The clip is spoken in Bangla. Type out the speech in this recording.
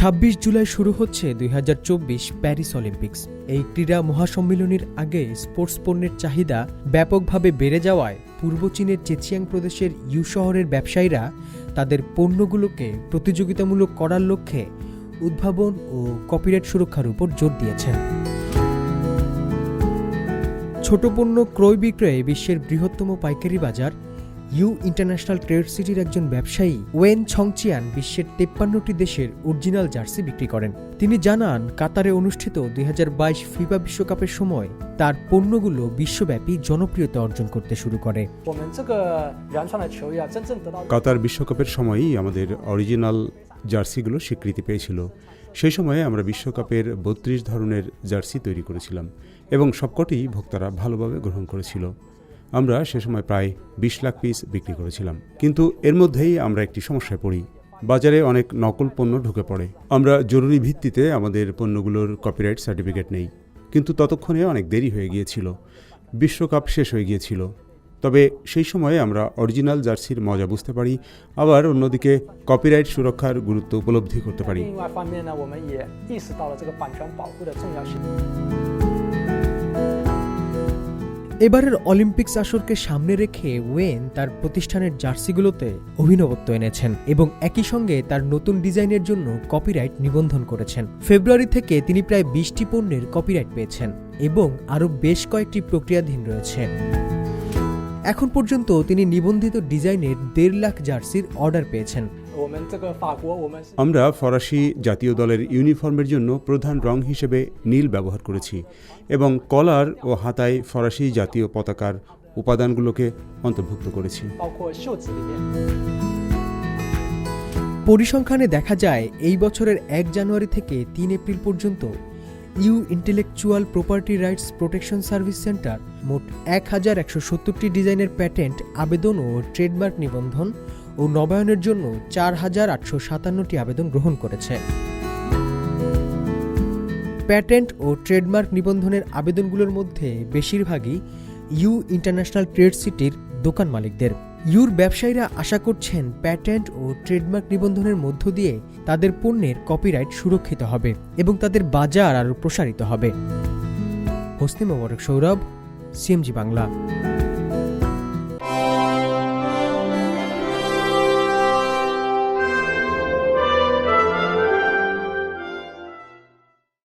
ছাব্বিশ জুলাই শুরু হচ্ছে দুই হাজার চব্বিশ প্যারিস অলিম্পিক্স। এই ক্রীড়া মহাসম্মেলনের আগে স্পোর্টস পণ্যের চাহিদা ব্যাপকভাবে বেড়ে যাওয়ায় পূর্ব চীনের চেচিয়াং প্রদেশের ইউ শহরের ব্যবসায়ীরা তাদের পণ্যগুলোকে প্রতিযোগিতামূলক করার লক্ষ্যে উদ্ভাবন ও কপিরাইট সুরক্ষার উপর জোর দিয়েছেন ছোট পণ্য ক্রয় বিক্রয়ে বিশ্বের বৃহত্তম পাইকারি বাজার ইউ ইন্টারন্যাশনাল ট্রেড সিটির একজন ব্যবসায়ী ওয়েন ছংচিয়ান বিশ্বের তেপ্পান্নটি দেশের অরিজিনাল জার্সি বিক্রি করেন। তিনি জানান, কাতারে অনুষ্ঠিত দুই হাজার বাইশ ফিফা বিশ্বকাপের সময় তার পণ্যগুলো বিশ্বব্যাপী জনপ্রিয়তা অর্জন করতে শুরু করে। কাতার বিশ্বকাপের সময়ই আমাদের অরিজিনাল জার্সিগুলো স্বীকৃতি পেয়েছিল। সেই সময়ে আমরা বিশ্বকাপের বত্রিশ ধরনের জার্সি তৈরি করেছিলাম এবং সবকটি ভোক্তারা ভালোভাবে গ্রহণ করেছিল। আমরা সে সময় প্রায় বিশ লাখ পিস বিক্রি করেছিলাম। কিন্তু এর মধ্যেই আমরা একটি সমস্যায় পড়ি। বাজারে অনেক নকল পণ্য ঢুকে পড়ে। আমরা জরুরি ভিত্তিতে আমাদের পণ্যগুলোর কপিরাইট সার্টিফিকেট নেই। কিন্তু ততক্ষণে অনেক দেরি হয়ে গিয়েছিল। বিশ্বকাপ শেষ হয়ে গিয়েছিল। তবে সেই সময়ে আমরা অরিজিনাল জার্সির মজা বুঝতে পারি। আবার অন্যদিকে কপিরাইট সুরক্ষার গুরুত্ব উপলব্ধি করতে পারি। এবারের অলিম্পিক্স আসরকে সামনে রেখে ওয়েন তার প্রতিষ্ঠানের জার্সিগুলোতে অভিনবত্ব এনেছেন এবং একই সঙ্গে তার নতুন ডিজাইনের জন্য কপিরাইট নিবন্ধন করেছেন। ফেব্রুয়ারি থেকে তিনি প্রায় বিশটি পণ্যের কপিরাইট পেয়েছেন এবং আরও বেশ কয়েকটি প্রক্রিয়াধীন রয়েছে। এখন পর্যন্ত তিনি নিবন্ধিত ডিজাইনের দেড় লাখ জার্সির অর্ডার পেয়েছেন। আমরা ফরাসি জাতীয় দলের ইউনিফর্মের জন্য প্রধান রং হিসেবে নীল ব্যবহার করেছি এবং কলার ও হাতায় ফরাসি জাতীয় পতাকার উপাদানগুলোকে অন্তর্ভুক্ত করেছি। পরিসংখ্যানে দেখা যায় এই বছরের এক জানুয়ারি থেকে তিন এপ্রিল পর্যন্ত you intellectual property rights protection service centre মোট এক হাজার একশো সত্তরটি ডিজাইনের প্যাটেন্ট আবেদন ও ট্রেডমার্ক নিবন্ধন ও নবায়নের জন্য চার হাজার আটশো সাতান্নটি আবেদন গ্রহণ করেছে। প্যাটেন্ট ও ট্রেডমার্ক নিবন্ধনের আবেদনগুলোর মধ্যে বেশিরভাগই ইউ ইন্টারন্যাশনাল ট্রেড সিটির দোকান মালিকদের। ইউর ব্যবসায়ীরা আশা করছেন প্যাটেন্ট ও ট্রেডমার্ক নিবন্ধনের মধ্য দিয়ে তাদের পণ্যের কপিরাইট সুরক্ষিত হবে এবং তাদের বাজার আরও প্রসারিত হবে। হোসনি মোবারক সৌরভ, সিএমজি বাংলা।